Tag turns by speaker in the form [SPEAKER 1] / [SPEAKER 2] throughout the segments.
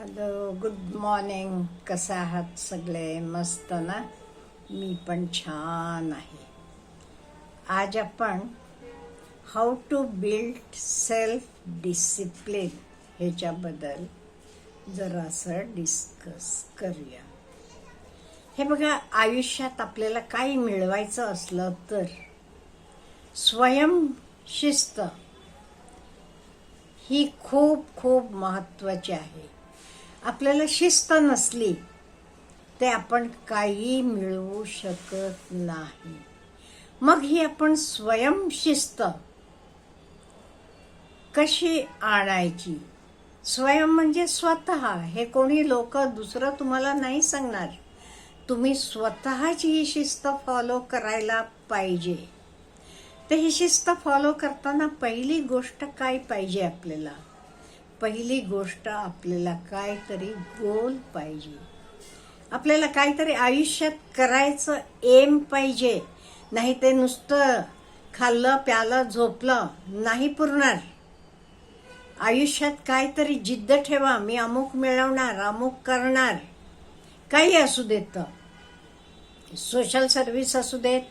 [SPEAKER 1] Hello good morning कसं आहात सगळे मस्त ना मी पण छान आहे आज आपण how to build self discipline ह्याच्याबद्दल जरासं डिस्कस करूया हे बघा आयुष्यात आपल्याला काही मिळवायचं असलं तर स्वयंशिस्त ही खूप खूप महत्त्वाची आहे आपल्याला शिस्त नसली ते आपण काही मिळवू शकत नाही. मग ही आपण स्वयंशिस्त कशी आणायची? स्वयं म्हणजे स्वतः. हे कोणी लोक दुसरं तुम्हाला नाही सांगणार. तुम्ही स्वतःची ही शिस्त फॉलो करायला पाहिजे. तर ही शिस्त फॉलो करताना पहिली गोष्ट काय पाहिजे आपल्याला? पहिली गोष्ट आपल्याला काहीतरी गोल पाहिजे. आपल्याला काहीतरी आयुष्यात करायचं एम पाहिजे. नाही ते नुसतं खाल्लं प्यालं झोपलं नाही पुरणार. आयुष्यात काहीतरी जिद्द ठेवा. मी अमुक मिळवणार अमुक करणार. काही असू देत. सोशल सर्व्हिस असू देत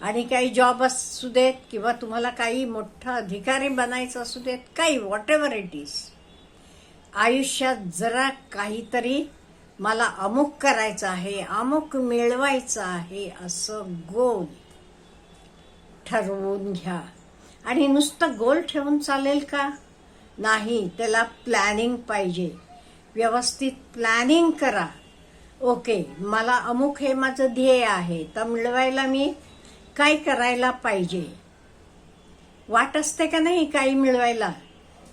[SPEAKER 1] आणि काही जॉब असू देत किंवा तुम्हाला काही मोठा अधिकारी बनायचं असू देत काही व्हॉट एव्हर इट इज आयुष्यात जरा काहीतरी मला अमुक करायचं आहे अमुक मिळवायचं आहे असं गोल ठरवून घ्या. आणि नुसतं गोल ठेवून चालेल का? नाही त्याला प्लॅनिंग पाहिजे. व्यवस्थित प्लॅनिंग करा. ओके मला अमुक हे माझं ध्येय आहे तर मिळवायला मी काय करायला पाहिजे? वाट असते का नाही काही मिळवायला?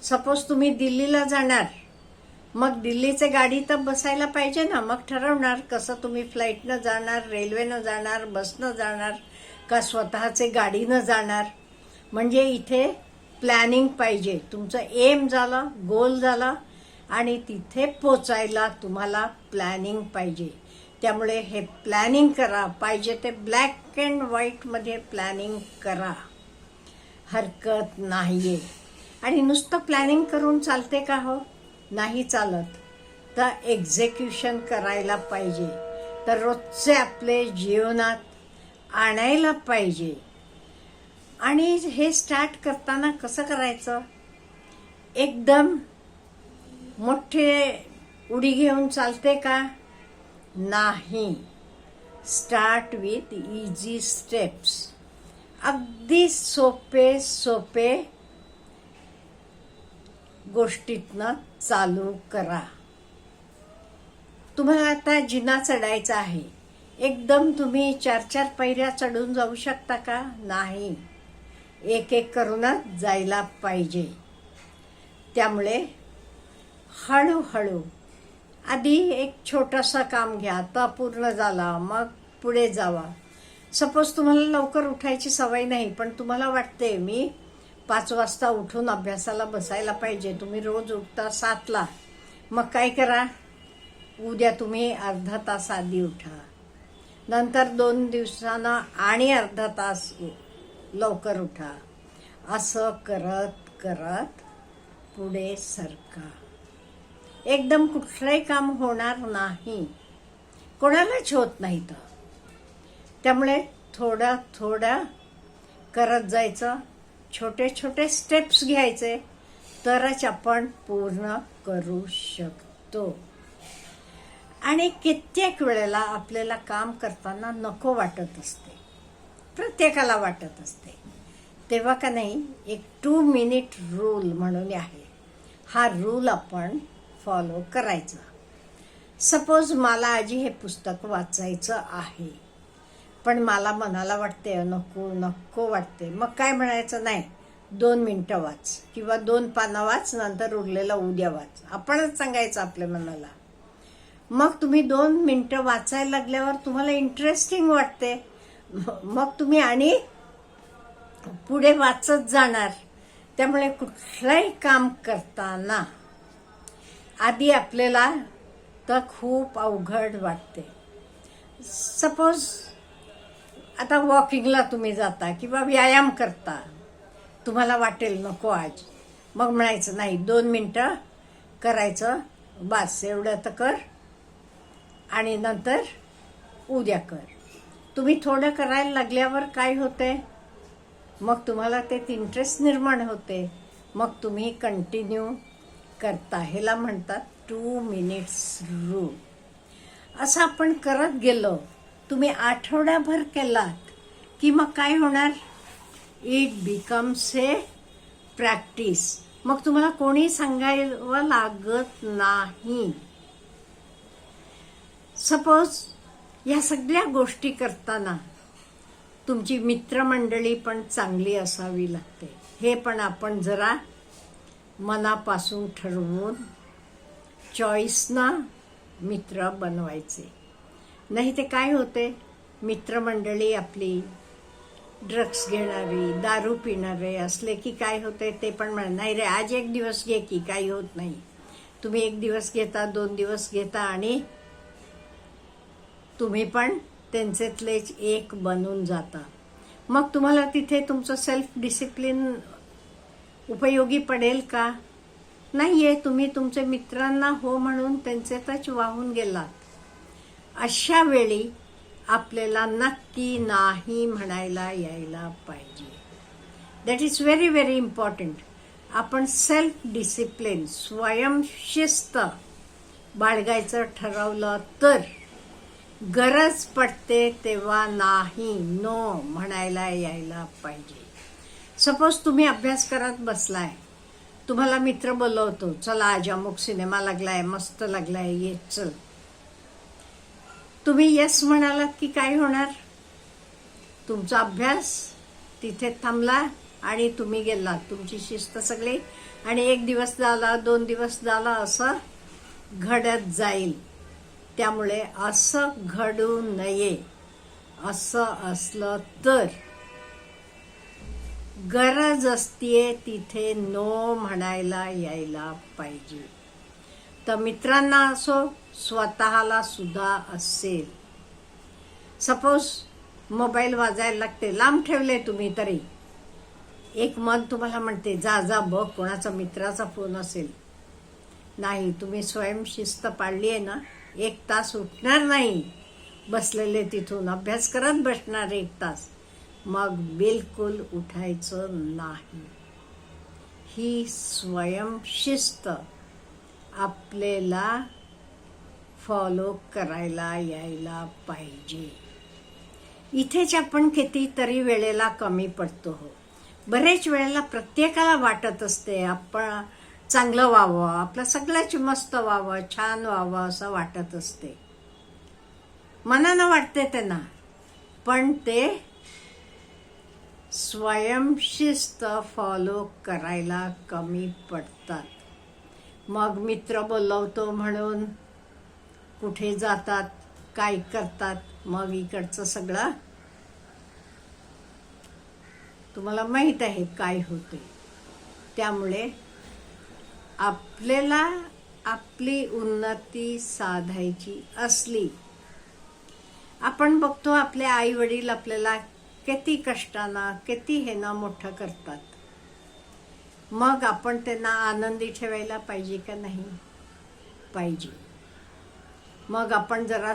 [SPEAKER 1] सपोज तुम्ही दिल्लीला जाणार. मग दिल्लीचे गाडी तर बसायला पाहिजे ना. मग ठरवणार कसं तुम्ही फ्लाईटनं जाणार रेल्वेनं जाणार बसनं जाणार का स्वतःचे गाडीनं जाणार? म्हणजे इथे प्लॅनिंग पाहिजे. तुमचं एम झालं गोल झालं आणि तिथे पोचायला तुम्हाला प्लॅनिंग पाहिजे. त्यामुळे हे प्लॅनिंग करा. पाहिजे ते ब्लॅक अँड व्हाईटमध्ये प्लॅनिंग करा. हरकत नाही आहे आणि नुसतं प्लॅनिंग करून चालते का हो? नाही चालत. तर एक्झिक्युशन करायला पाहिजे. तर रोजचे आपले जीवनात आणायला पाहिजे. आणि हे स्टार्ट करताना कसं करायचं? एकदम मोठे उडी घेऊन चालते का? नाही. स्टार्ट विथ इझी स्टेप्स अगदी सोपे सोपे गोष्टीतनं चालू करा. तुम्हाला आता जिना चढायचा आहे. एकदम तुम्ही चार चार पायऱ्या चढून जाऊ शकता का? नाही. एक एक करूनच जायला पाहिजे. त्यामुळे हळूहळू आधी एक छोटंसं काम घ्या. आता पूर्ण झाला मग पुढे जावा. सपोज तुम्हाला लवकर उठायची सवय नाही पण तुम्हाला वाटते मी पाच वाजता उठून अभ्यासाला बसायला पाहिजे. तुम्ही रोज उठता सातला. मग काय करा? उद्या तुम्ही अर्धा तास आधी उठा. नंतर दोन दिवसानं आणि अर्धा तास लवकर उठा. असं करत करत पुढे सरका. एकदम कुठलंही काम होणार नाही. कोणालाच होत नाही तर. त्यामुळे थोडं थोडं करत जायचं. छोटे छोटे स्टेप्स घ्यायचे तरच आपण पूर्ण करू शकतो. आणि कित्येक वेळेला आपल्याला काम करताना नको वाटत असते. प्रत्येकाला वाटत असते. तेव्हा का नाही एक टू मिनिट रूल म्हणून आहे. हा रूल आपण फॉलो करायचा. सपोज मला आजी हे पुस्तक वाचायचं आहे. पण मला मनाला वाटते नको नको वाटते मग काय म्हणायचं? नाही. दोन मिनटं वाच. किंवा दोन पानं वाच नंतर उरलेला उद्या वाच. आपणच सांगायचं आपल्या मनाला. मग तुम्ही दोन मिनटं वाचायला लागल्यावर तुम्हाला इंटरेस्टिंग वाटते मग तुम्ही आणि पुढे वाचत जाणार. त्यामुळे कुठलंही काम करताना आधी आपल्याला तर खूप अवघड वाटते सपोज आता वॉकिंगला तुम्ही जाता किंवा व्यायाम करता तुम्हाला वाटेल नको आज. मग म्हणायचं नाही दोन मिनटं करायचं बास एवढं तर कर आणि नंतर उद्या कर. तुम्ही थोडं करायला लागल्यावर काय होते मग तुम्हाला त्यात इंटरेस्ट निर्माण होते. मग तुम्ही कंटिन्यू करता. ह्याला म्हणतात टू मिनिट्स रूल असं आपण करत गेलो तुम्ही आठवड्याभर केलात की मग काय होणार? इट बिकम्स ए प्रॅक्टिस मग तुम्हाला कोणी सांगावं लागत नाही. सपोज या सगळ्या गोष्टी करताना तुमची मित्रमंडळी पण चांगली असावी लागते. हे पण आपण जरा मनापासून ठरवून चॉईसना मित्र बनवायचे. नाही ते काय होते? मित्रमंडळी आपली ड्रग्स घेणारी दारू पिणारे असले की काय होते ते पण म्हणा नाही रे आज एक दिवस घे की काही होत नाही. तुम्ही एक दिवस घेता दोन दिवस घेता आणि तुम्ही पण त्यांच्यातलेच एक बनून जाता. मग तुम्हाला तिथे तुमचं सेल्फ डिसिप्लिन उपयोगी पडेल का? नाही आहे तुम्ही तुमच्या मित्रांना हो म्हणून त्यांच्यातच वाहून गेलात. अशा वेळी आपल्याला नक्की नाही म्हणायला यायला पाहिजे. That is very very important आपण सेल्फ डिसिप्लिन स्वयंशिस्त बाळगायचं ठरवलं तर गरज पडते तेव्हा नाही नो म्हणायला यायला पाहिजे. सपोज तुम्ही अभ्यास करत बसलाय. तुम्हाला मित्र बोलवतो चला आज अमुक सिनेमा लागलाय मस्त लागलाय ये चल. तुम्ही येस म्हणालात की काय होणार? तुमचा अभ्यास तिथे थांबला आणि तुम्ही गेलात. तुमची शिस्त सगळी. आणि एक दिवस झाला दोन दिवस झाला असं घडत जाईल. त्यामुळे असं घडू नये. असं असलं तर. गरज असतीये तिथे नो म्हणायला यायला पाहिजे. तर मित्रांना असो स्वतःला सुद्धा असेल. सपोज मोबाईल वाजायला लागते लांब ठेवले तुम्ही तरी. एक मन तुम्हाला म्हणते जा जा बघ कोणाचा मित्राचा फोन असेल. नाही तुम्ही स्वयंशिस्त पाळली आहे ना एक तास उठणार नाही. बसलेले तिथून अभ्यास करत बसणार एक तास. मग बिलकुल उठायचं नाही. ही स्वयंशिस्त आपल्याला फॉलो करायला यायला पाहिजे. इथेच आपण कितीतरी वेळेला कमी पडतो हो. बरेच वेळेला प्रत्येकाला वाटत असते आपण चांगलं व्हावं आपलं सगळ्याच मस्त व्हावं छान व्हावं असं वाटत असते. मनानं वाटते त्यांना पण ते स्वयंशिस्त फॉलो करायला कमी पडतात. मग मित्र बोलवतो म्हणून कुठे जातात काय करतात मग इकडचं सगळं. तुम्हाला माहीत आहे काय होते त्यामुळे आपल्याला आपली उन्नती साधायची असली आपण बघतो आपले आई वडील आपल्याला किती कष्टानं किती हेनं मोठं करतात. मग आपण त्यांना आनंदी ठेवायला पाहिजे का नाही? पाहिजे. मग आपण जरा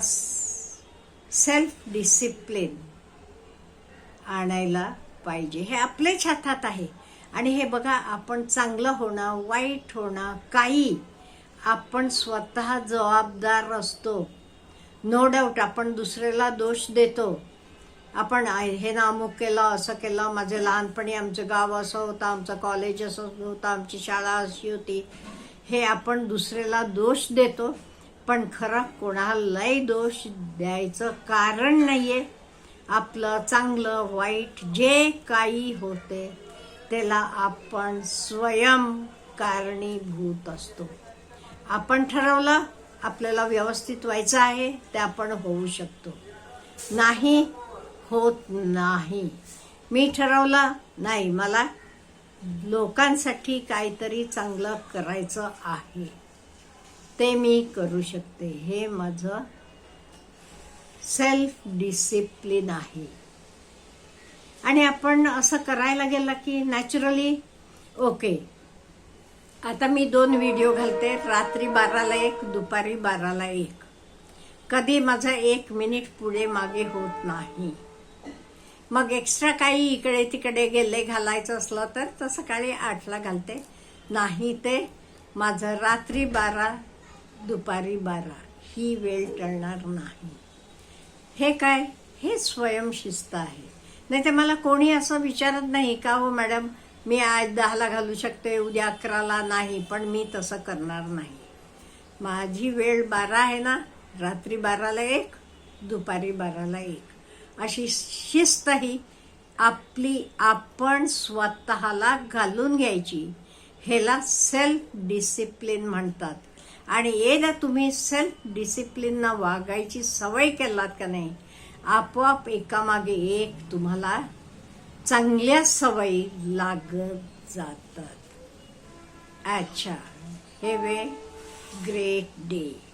[SPEAKER 1] सेल्फ डिसिप्लिन आणायला पाहिजे. हे आपल्याच हातात आहे. आणि हे बघा आपण चांगलं होणं वाईट होणं काही आपण स्वतः जबाबदार असतो. नो डाऊट आपण दुसऱ्याला दोष देतो. आपण हे ना अमुक हो केलं असं केलं. माझे लहानपणी आमचं गाव असं होतं आमचं कॉलेज असं होतं आमची शाळा अशी होती. हे आपण दुसऱ्याला दोष देतो पण खरं कोणालाही दोष द्यायचं कारण नाहीये. आपलं चांगलं वाईट जे काही होते त्याला आपण स्वयं कारणीभूत असतो. आपण ठरवलं आपल्याला व्यवस्थित व्हायचं आहे ते आपण होऊ शकतो. नाही होत नाही. मी ठरवलं नाही मला लोकांसाठी काहीतरी चांगलं करायचं आहे. ते मी करू शकते. हे माझं सेल्फ डिसिप्लिन आहे. आणि आपण असं करायला गेलं की नॅचरली ओके आता मी दोन व्हिडिओ घालते. रात्री बाराला एक दुपारी बाराला एक. कधी माझं एक मिनिट पुढे मागे होत नाही. मग एक्स्ट्रा काही इकडे तिकडे गेले घालायचं असलं तर तर सकाळी आठला घालते. नाही ते माझं रात्री बारा दुपारी बारा. ही वेळ टळणार नाही. हे काय? हे स्वयंशिस्त आहे. नाही तर मला कोणी असं विचारत नाही का हो मॅडम मी आज दहाला घालू शकते उद्या अकराला नाही पण मी तसं करणार नाही. माझी वेळ बारा आहे ना रात्री बाराला एक दुपारी बाराला एक. अशी शिस्त ही आपली आपण स्वतःला घालून घ्यायची. ह्याला सेल्फ डिसिप्लिन म्हणतात. आणि एकदा तुम्ही सेल्फ डिसिप्लिननं वागायची सवय केलात का नाही आपोआप एकामागे एक तुम्हाला चांगल्या सवयी लागत जातात. अच्छा. हे वे ग्रेट डे